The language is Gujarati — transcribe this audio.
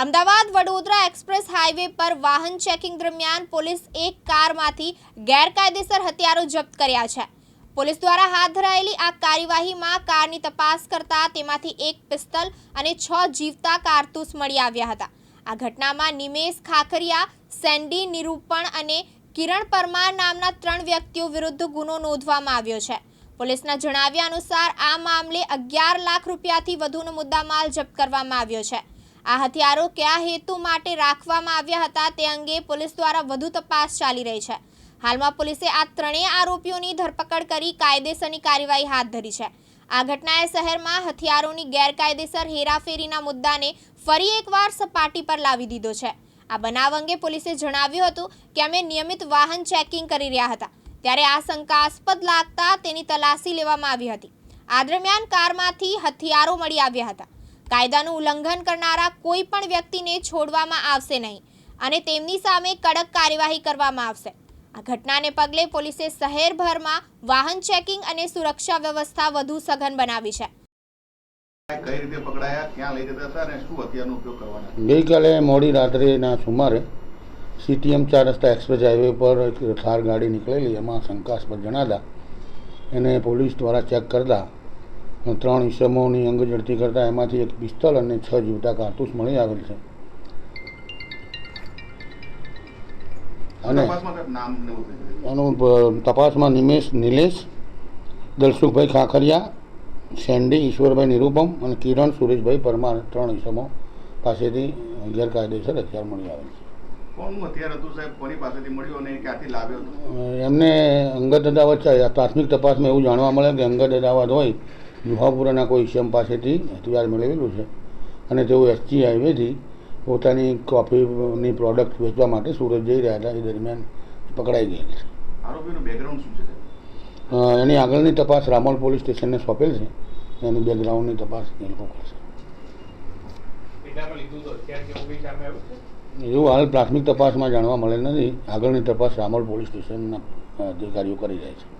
અમદાવાદ વડોદરા એક્સપ્રેસ હાઈવે પર વાહન ચેકિંગ દરમિયાન પોલીસ એક કારમાંથી ગેરકાયદેસર હથિયારો જપ્ત કર્યા છે. પોલીસ દ્વારા હાથ ધરાયેલી આ કાર્યવાહીમાં કારની તપાસ કરતા તેમાંથી એક પિસ્તલ અને છ જીવતા કારતૂસ મળી આવ્યા હતા. આ ઘટનામાં નિમેશ ખાખરિયા, સેન્ડી, નિરૂપણ અને કિરણ પરમાર નામના ત્રણ વ્યક્તિઓ વિરુદ્ધ ગુનો નોંધવામાં આવ્યો છે. પોલીસના જણાવ્યા અનુસાર આ મામલે અગિયાર લાખ રૂપિયાથી વધુનો મુદ્દામાલ જપ્ત કરવામાં આવ્યો છે. આ હથિયારો કયા હેતુ માટે રાખવામાં આવ્યા હતા તે અંગે પોલીસ દ્વારા વધુ તપાસ ચાલી રહી છે. હાલમાં પોલીસે આ ત્રણેય આરોપીઓની ધરપકડ કરી કાયદેસરની કાર્યવાહી હાથ ધરી છે. આ ઘટનાએ શહેરમાં હથિયારોની ગેરકાયદેસર હેરાફેરીના મુદ્દાને ફરી એકવાર સપાટી પર લાવી દીધો છે. આ બનાવ અંગે પોલીસે જણાવ્યું હતું કે અમે નિયમિત વાહન ચેકિંગ કરી રહ્યા હતા. ત્યારે આ શંકાસ્પદ લાગતા તેની તલાશી લેવામાં આવી હતી. આ દરમિયાન કારમાંથી હથિયારો મળી આવ્યા હતા. કાયદાનું ઉલ્લંઘન કરનારા કોઈ પણ વ્યક્તિને છોડવામાં આવશે નહીં અને તેમની સામે કડક કાર્યવાહી કરવામાં આવશે. આ ઘટનાને પગલે પોલીસે શહેરભરમાં વાહન ચેકિંગ અને સુરક્ષા વ્યવસ્થા વધુ સઘન બનાવી છે. કઈ રીતે પકડાયા ક્યાં લઈ જતા હતા અને શું હથિયારનો ઉપયોગ કરવાના ગઈકાલે મોડી રાત્રેના સુમારે સીટીએમ ચાર રસ્તા એક્સપ્રેસ હાઈવે પર એક થાર ગાડી નીકળેલી. એમાં શંકાસ્પદ જણાતા એને પોલીસ દ્વારા ચેક કરતા ત્રણ ઈસમોની અંગ ઝડતી કરતા એમાંથી એક પિસ્તલ અને છ જીવતા કારતૂસ મળી આવેલ છે. અને. એનું તપાસમાં નિમેશ નિલેશ દલસુખભાઈ ખાખરિયા સેન્ડી ઈશ્વરભાઈ નિરૂપમ અને કિરણ સુરેશભાઈ પરમાર ત્રણ ઈસમો પાસેથી ગેરકાયદેસર હથિયાર મળી આવેલ છે. એમને અંગત અદાવત છે. પ્રાથમિક તપાસમાં એવું જાણવા મળે કે અંગત અદાવત હોય જુહાપુરાના કોઈ ઇસમ પાસેથી હથિયાર મેળવેલું છે. અને તેઓ એસજી હાઈવેથી પોતાની કોફીની પ્રોડક્ટ વેચવા માટે સુરત જઈ રહ્યા હતા. એ દરમિયાન પકડાઈ ગયેલ છે. આરોપીનું બેકગ્રાઉન્ડ શું છે એની આગળની તપાસ રામોલ પોલીસ સ્ટેશનને સોંપેલ છે. એની બેકગ્રાઉન્ડની તપાસ એ લોકો કરશે. એવું હાલ પ્રાથમિક તપાસમાં જાણવા મળેલ નથી. આગળની તપાસ રામોલ પોલીસ સ્ટેશનના અધિકારીઓ કરી રહ્યા છે.